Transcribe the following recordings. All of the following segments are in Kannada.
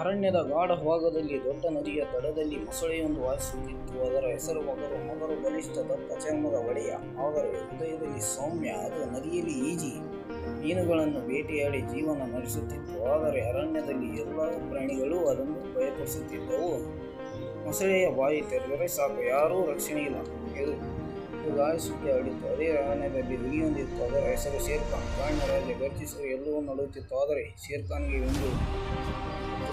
ಅರಣ್ಯದ ಗಾಢ ಭಾಗದಲ್ಲಿ ದೊಡ್ಡ ನದಿಯ ದಡದಲ್ಲಿ ಮೊಸಳೆಯೊಂದು ವಾಸಿಸುತ್ತಿತ್ತು. ಅದರ ಹೆಸರು ಮಗರು ಮಗರು ಬಲಿಷ್ಠ ದಪ್ಪ ಚರ್ಮದ ಒಡೆಯ. ಆದರೆ ಹೃದಯದಲ್ಲಿ ಸೌಮ್ಯ, ಅದು ನದಿಯಲ್ಲಿ ಈಜಿ ಮೀನುಗಳನ್ನು ಬೇಟೆಯಾಡಿ ಜೀವನ ನಡೆಸುತ್ತಿತ್ತು. ಆದರೆ ಅರಣ್ಯದಲ್ಲಿ ಎಲ್ಲ ಪ್ರಾಣಿಗಳು ಅದನ್ನು ಭಯಪಡಿಸುತ್ತಿದ್ದವು ಮೊಸಳೆಯ ಬಾಯಿ ತೆರೆದರೆ ಸಾಕು, ಯಾರೂ ರಕ್ಷಣೆ ಇಲ್ಲ ಸುದ್ದಿ ಹರಡಿತ್ತು ಅದೇ ಅರಣ್ಯದಲ್ಲಿ ಹುಲಿಯೊಂದಿತ್ತು ಅದರ ಹೆಸರು ಶೇರ್ಖಾನ್. ಕಾಡಿನ ರಾಜ ಗರ್ಜಿಸಲು ಎಲ್ಲವೂ ನಡುತ್ತಿತ್ತು ಆದರೆ ಶೇರ್ಖಾನ್ಗೆ ಒಂದು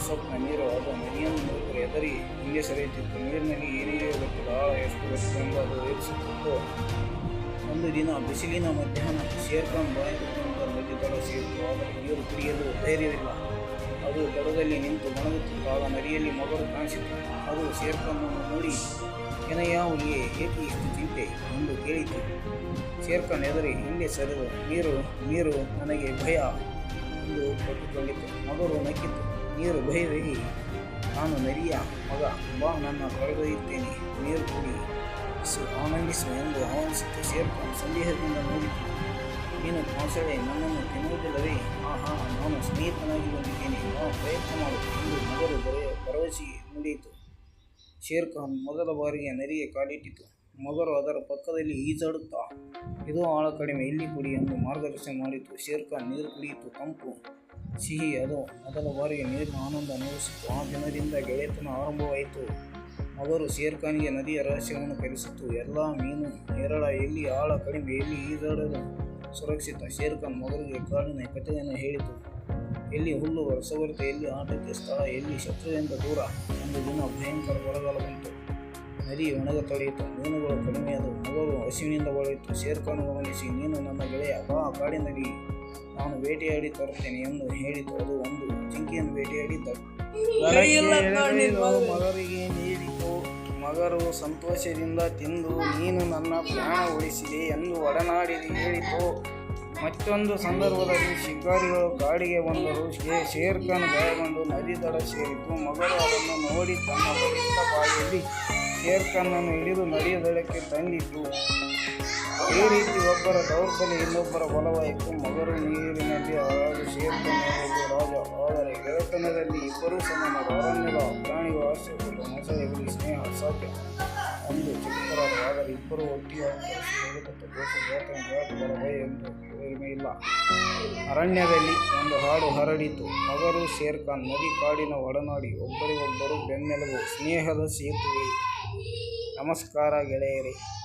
ಸ್ವಪ್ನ ನೀರು ಅದು ನದಿಯನ್ನು ನೋಡಿದರೆ ಎದರಿ ಹಿಂದೆ ಸರಿಯುತ್ತಿತ್ತು. ನೀರಿನಲ್ಲಿ ಏನೇನೋ ಗೊತ್ತಿಲ್ಲ ಆಳ ಎಷ್ಟು ಗೊತ್ತಿಲ್ಲ ಅದು ಯೋಚಿಸುತ್ತಿತ್ತು. ಒಂದು ದಿನ ಬಿಸಿಲಿನ ಮಧ್ಯಾಹ್ನ ಶೇರ್ಖಾನ್ ಬಾಯಿ ದಡ ಸೇರಿತು. ಆದರೆ ನೀರು ಕುಡಿಯಲು ಧೈರ್ಯವಿಲ್ಲ. ಅದು ದಡದಲ್ಲಿ ನಿಂತು ಒಣಗುತ್ತಿತ್ತು ಆಗ ನದಿಯಲ್ಲಿ ಮಗರು ಕಾಣಿಸಿತು. ಅದು ಶೇರ್ಖಾನನ್ನು ನೋಡಿ ಹುಲಿಯೇ ಏಕೆ ಇಷ್ಟು ಚಿಂತೆ? ಎಂದು ಕೇಳಿತು. ಶೇರ್ಖಾನ್ ಎದುರಿ ಹಿಂದೆ ಸರಿದು, ನೀರು ನೀರು ನನಗೆ ಭಯ ಎಂದು ಕೊಟ್ಟುಕೊಂಡಿತು. ಮಗರು ನಕ್ಕಿತು, ನೀರು ಭಯವೇಗಿ ನಾನು ನರಿಯ ಮಗ, ಬಾ, ನನ್ನ ಕರೆದೊಯ್ಯುತ್ತೇನೆ ನೀರು ಕುಡಿ ಆನಂದಿಸು ಎಂದು ಆಹ್ವಾನಿಸಿತು. ಶೇರ್ಖಾನ್ ಸಂದೇಹದಿಂದ ನೋಡಿತು. ಮೊಸಳೆ ನನ್ನನ್ನು ತಿನ್ನುವುದಿಲ್ಲವೇ? ಆಹಾ, ನಾನು ಸ್ನೇಹಿತನಾಗಿ ಬಂದಿದ್ದೇನೆ ನಾವು ಪ್ರಯತ್ನ ಮಾಡು ಎಂದು ಮೊದಲು ಬರೆಯ ಭರವಸೆ ನುಡಿಯಿತು ಶೇರ್ ಖಾನ್ ಮೊದಲ ಬಾರಿಗೆ ನರಿಗೆ ಕಾಲಿಟ್ಟಿತು. ಮೊದಲು ಅದರ ಪಕ್ಕದಲ್ಲಿ ಈಜಾಡುತ್ತಾ, ಇದು ಆಳ ಕಡಿಮೆ, ಇಲ್ಲಿ ಕುಡಿ ಎಂದು ಮಾರ್ಗದರ್ಶನ ಮಾಡಿತು. ಶೇರ್ ಖಾನ್ ನೀರು ಕುಡಿಯಿತು. ತಂಪು ಸಿಹಿ, ಅದು ಮೊದಲ ಬಾರಿಗೆ ನೀರಿನ ಆನಂದ ಅನುಭವಿಸಿತು. ಆ ದಿನದಿಂದ ಗೆಳೆತನ ಆರಂಭವಾಯಿತು. ಮಗರು ಸೇರ್ಖಾನಿಗೆ ನದಿಯ ರಹಸ್ಯವನ್ನು ಕಲಿಸಿತು ಎಲ್ಲ ಮೀನು ನೇರಳ, ಎಲ್ಲಿ ಆಳ ಕಡಿಮೆ, ಎಲ್ಲಿ ಈಜಾಡಲು ಸುರಕ್ಷಿತ. ಶೇರ್ಖಾನ್ ಮೊದಲಿಗೆ ಕಾಡಿನ ಕಥೆಯನ್ನು ಹೇಳಿತು. ಎಲ್ಲಿ ಹುಲ್ಲು ರಸಭರಿತ ಎಲ್ಲಿ ಆಟಕ್ಕೆ ಸ್ಥಳ, ಎಲ್ಲಿ ಶತ್ರುವಿಂದ ದೂರ ಒಂದು ದಿನ ಭಯಂಕರ ಬರಗಾಲ ಬಂತು. ನದಿ ಒಣಗತೊಡೆಯಿತು ಮೀನುಗಳು ಕಡಿಮೆಯಾದವು ಮೊದಲು ಹಸಿವಿನಿಂದ ಬಳಲಿತು ಶೇರ್ಖಾನ್ ಗಮನಿಸಿ, ನೀನು ನನ್ನ ಗೆಳೆಯ. ಬಾ, ಕಾಡಿನಲ್ಲಿ ನಾನು ಬೇಟೆಯಾಡಿ ತರುತ್ತೇನೆ ಎಂದು ಹೇಳಿತು. ಅದು ಒಂದು ಜಿಂಕೆಯನ್ನು ಬೇಟೆಯಾಡಿದ್ದ ಮಗರಿಗೆ ನೀಡಿತು ಮಗರು ಸಂತೋಷದಿಂದ ತಿಂದು ನೀನು ನನ್ನ ಪ್ರಾಣ ಉಳಿಸಿದೆ ಎಂದು ಒಡನಾಡಿ ಹೇಳಿತು. ಮತ್ತೊಂದು ಸಂದರ್ಭದಲ್ಲಿ ಶಿಕಾರಿಗಳು ಕಾಡಿಗೆ ಬಂದರು. ಶೇರ್ ಖಾನ್ ಗಾಯಗೊಂಡು ನದಿ ದಡ ಸೇರಿತು. ಮಗರು ಅದನ್ನು ನೋಡಿ ತನ್ನ ಬಲಿಷ್ಠ ಬಾಯಿಯಲ್ಲಿ ಶೇರ್ ಹಿಡಿದು ನದಿಯ ದಡಕ್ಕೆ ತಂದಿತು ಈ ರೀತಿ ಒಬ್ಬರ ದೌರ್ಬಲ್ಯ ಇನ್ನೊಬ್ಬರ ಬಲವಾಯಿತು. ಮಗರು ನೀರಿನಲ್ಲಿ ಅವರು ಶೇರ್ ಖಾನ್ ಆದರೆ ಗೆಳೆತನದಲ್ಲಿ ಇಬ್ಬರೂ ಸಮಾನರು ಅರಣ್ಯದ ಪ್ರಾಣಿಗಳ ಆಶ್ಚರ್ಯಪಟ್ಟು ಮೊಸಳೆಗಳು ಸ್ನೇಹ ಸಾಧ್ಯ ಒಂದು ಚಿಕ್ಕರಾದ ಆದರೆ ಇಬ್ಬರು ಒಟ್ಟಿಗೆ ಇಲ್ಲ. ಅರಣ್ಯದಲ್ಲಿ ಒಂದು ಹಾಡು ಹರಡಿತು. ಅವರು ಶೇರ್ಖಾನ್ ನದಿ ಕಾಡಿನ ಒಡನಾಡಿ, ಒಬ್ಬರಿಗೊಬ್ಬರು ಬೆನ್ನೆಲುಬು, ಸ್ನೇಹದ ಸೇತುವೆ. ನಮಸ್ಕಾರ ಗೆಳೆಯರೇ.